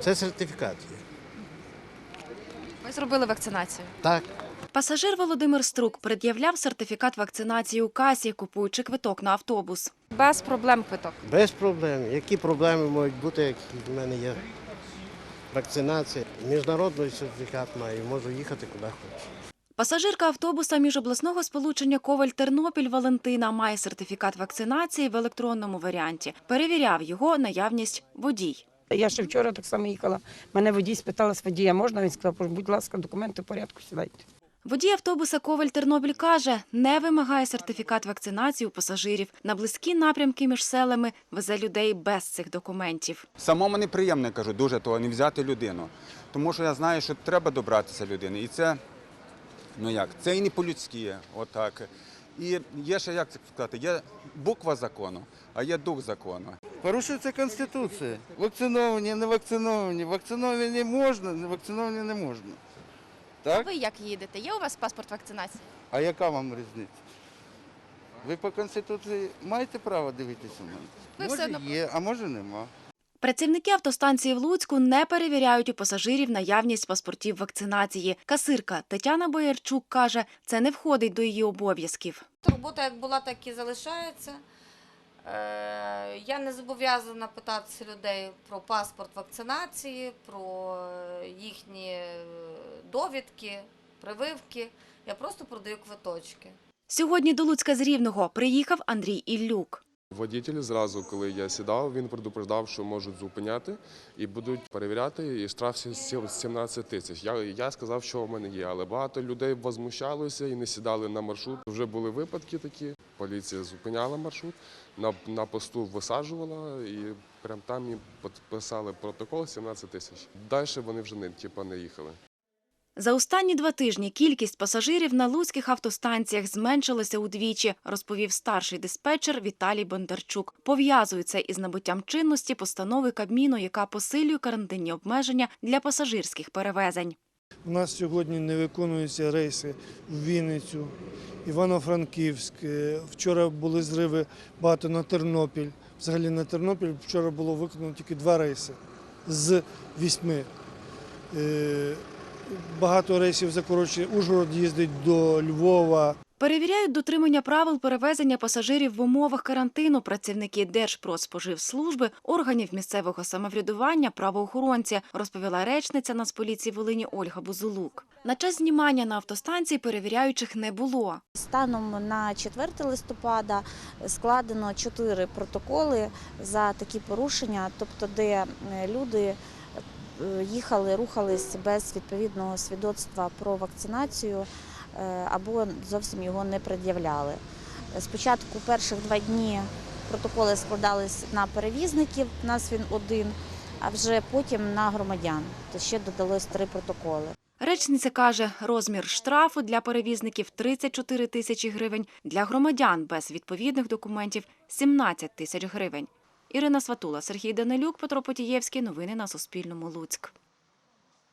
Це сертифікат є. Ви зробили вакцинацію. Так. Пасажир Володимир Струк пред'являв сертифікат вакцинації у касі, купуючи квиток на автобус. Без проблем квиток. Без проблем. Які проблеми можуть бути, як в мене є вакцинація. Міжнародний сертифікат маю, можу їхати куди хочу. Пасажирка автобуса міжобласного сполучення Коваль-Тернопіль Валентина має сертифікат вакцинації в електронному варіанті. Перевіряв його наявність водій. Я ще вчора так само їхала. Мене водій спитала з водія, можна? Він сказав, будь ласка, документи в порядку, сідайте. Водій автобуса Коваль-Тернопіль каже, не вимагає сертифікат вакцинації у пасажирів. На близькі напрямки між селами везе людей без цих документів. Самому неприємно, кажу, дуже того не взяти людину. Тому що я знаю, що треба добратися людини. І це, ну як, це і не по-людськи, отак. І є ще, як це сказати, є буква закону, а є дух закону. Порушується Конституція. Вакциновані, не вакциновані. Вакциновані можна, не вакциновані не можна. Так? Ви як їдете? Є у вас паспорт вакцинації? А яка вам різниця? Ви по Конституції маєте право дивитися на мене? Ви може все одно- є, а може нема. Працівники автостанції в Луцьку не перевіряють у пасажирів наявність паспортів вакцинації. Касирка Тетяна Боярчук каже, це не входить до її обов'язків. Робота як була, так і залишається. Е, Я не зобов'язана питатися людей про паспорт вакцинації, про е, їхні е, довідки, прививки. Я просто продаю квиточки. Сьогодні до Луцька з Рівного приїхав Андрій Іллюк. Водітель зразу, коли я сідав, він предупреждав, що можуть зупиняти і будуть перевіряти, і штраф сі- сі- 17 тисяч. Я, я сказав, що в мене є, але багато людей возмущалося і не сідали на маршрут. Вже були випадки такі. Поліція зупиняла маршрут, на, на посту висаджувала і прям там і підписали протокол 17 тисяч. Далі вони вже не, типу, не їхали. За останні два тижні кількість пасажирів на луцьких автостанціях зменшилася удвічі, розповів старший диспетчер Віталій Бондарчук. Пов'язується із набуттям чинності постанови Кабміну, яка посилює карантинні обмеження для пасажирських перевезень. У нас сьогодні не виконуються рейси в Вінницю, Івано-Франківськ. Е, Вчора були зриви багато на Тернопіль. Взагалі на Тернопіль вчора було виконано тільки два рейси з вісьми. Багато рейсів закорочує. Ужгород їздить до Львова. Перевіряють дотримання правил перевезення пасажирів в умовах карантину працівники Держпродспоживслужби, органів місцевого самоврядування, правоохоронці, розповіла речниця Нацполіції Волині Ольга Бузулук. На час знімання на автостанції перевіряючих не було. Станом на 4 листопада складено 4 протоколи за такі порушення, тобто де е, люди їхали, рухались без відповідного свідоцтва про вакцинацію е, або зовсім його не пред'являли. Спочатку перших два дні протоколи складались на перевізників, у нас він один, а вже потім на громадян. То ще додалось три протоколи. Речниця каже, розмір штрафу для перевізників 34 тисячі гривень, для громадян без відповідних документів 17 тисяч гривень. Ірина Сватула, Сергій Данилюк, Петро Потієвський. Новини на Суспільному. Луцьк.